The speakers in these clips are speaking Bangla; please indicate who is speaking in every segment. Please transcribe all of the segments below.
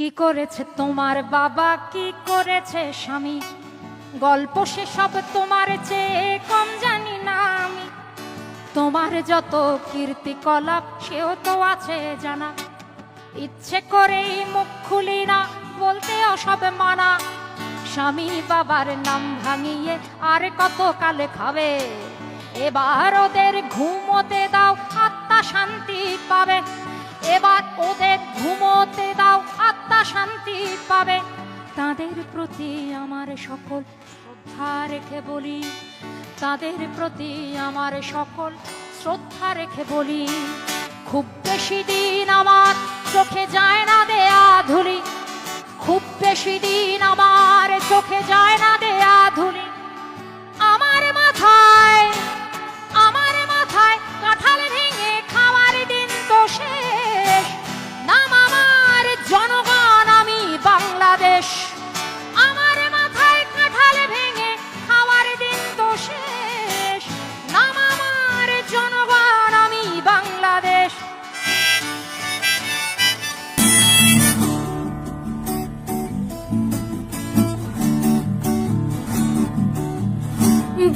Speaker 1: কি করেছে তোমার বাবা? কি করেছে স্বামী? গল্প সে সব তোমার চেয়ে কম জানি না আমি। তোমার যত কীর্তিকলাপ, সেও তো আছে জানা। ইচ্ছে করেই মুখ খুলি না, বলতে সব মানা। স্বামী বাবার নাম ভাঙিয়ে আর কত কালে খাবে? এবার ওদের ঘুমোতে দাও পাবে। তাদের প্রতি আমার সকল শ্রদ্ধা রেখে বলি। তাদের প্রতি আমার সকল শ্রদ্ধা রেখে বলি। খুব বেশি দিন আমার চোখে যায় না দেয়া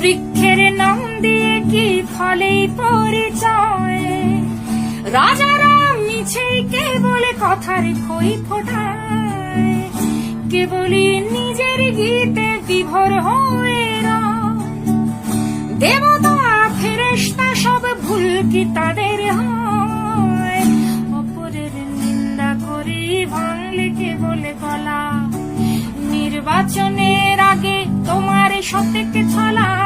Speaker 1: বৃক্ষের নাম দিয়ে কি ফলেই পরিচয়? রাজারা মিছেই কেবল কথার খই ফোটায়। কেবলই নিজের গীতে বিভোর হয়ে। দেবতা, ফেরেশতা সব ভুল কি তাদের হয়? অপরের নিন্দা করে ভাঙলে কে বলে গলা। নির্বাচনের আগে তোমার সত্যকে ছলা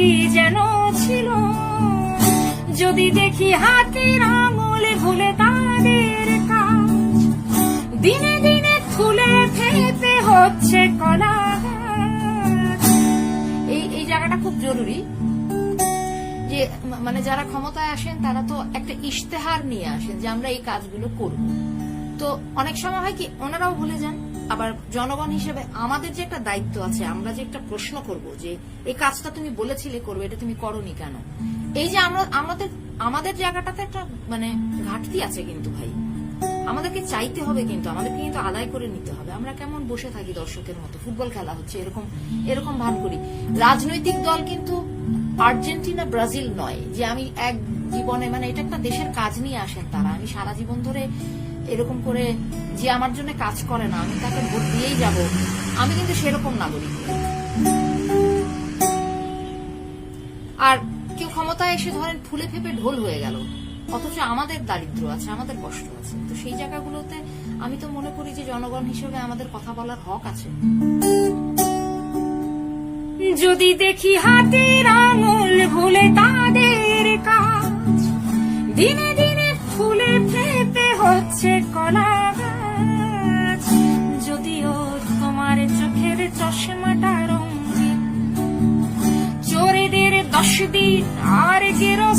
Speaker 1: কি যেন ছিল। যদি দেখি হাতের আঙুল ভুলে তাদের কাজ, দিনে দিনে ফুলে ফেপে হচ্ছে কলা এই এই জায়গাটা খুব জরুরি যে মানে যারা ক্ষমতায় আসেন, তারা তো একটা ইশতেহার নিয়ে আসেন যে আমরা এই কাজগুলো করব। তো অনেক সময় হয় কি, ওনারাও ভুলে যান। আবার জনগণ হিসেবে আমাদের যে একটা দায়িত্ব আছে, আমরা যে একটা প্রশ্ন করব যে, এই কাজটা তুমি বলেছিলে করবে, এটা তুমি করনি কেন? এই যে আমরা, আমাদের আমাদের জায়গাটাতে একটা মানে ঘাটতি আছে কিন্তু ভাই। আমাদেরকে চাইতে হবে কিন্তু, আমাদেরকে কিন্তু আদায় করে নিতে হবে। আমরা কেমন বসে থাকি দর্শকের মতো? ফুটবল খেলা হচ্ছে, এরকম এরকম ভান করি। রাজনৈতিক দল কিন্তু আর্জেন্টিনা, ব্রাজিল নয়, যে আমি এক জীবনে মানে এটা একটা দেশের কাজ নিয়ে আসেন তারা। আমি সারা জীবন ধরে এরকম করে যে আমার জন্য কাজ করে না, আমি তাকে ভোট দিয়েই যাব। আমি কিন্তু সেরকম নাগরিক। আর কেউ ক্ষমতায় এসে ধরেন ফুলে ফেপে ঢোল হয়ে গেল, অথচ আমাদের দারিদ্র আছে, আমাদের কষ্ট আছে। তো সেই জায়গাগুলোতে আমি তো মনে করি যে জনগণ হিসেবে আমাদের কথা বলার হক আছে। যদি দেখি হাতের আঙুল ভুলে তাদের কাজ, দিনে দিনে হচ্ছে কলা গাছ। যদিও তোমার চোখের চশমাটা রঙিন। চোরেদের দশ দিন আর গেরস্থের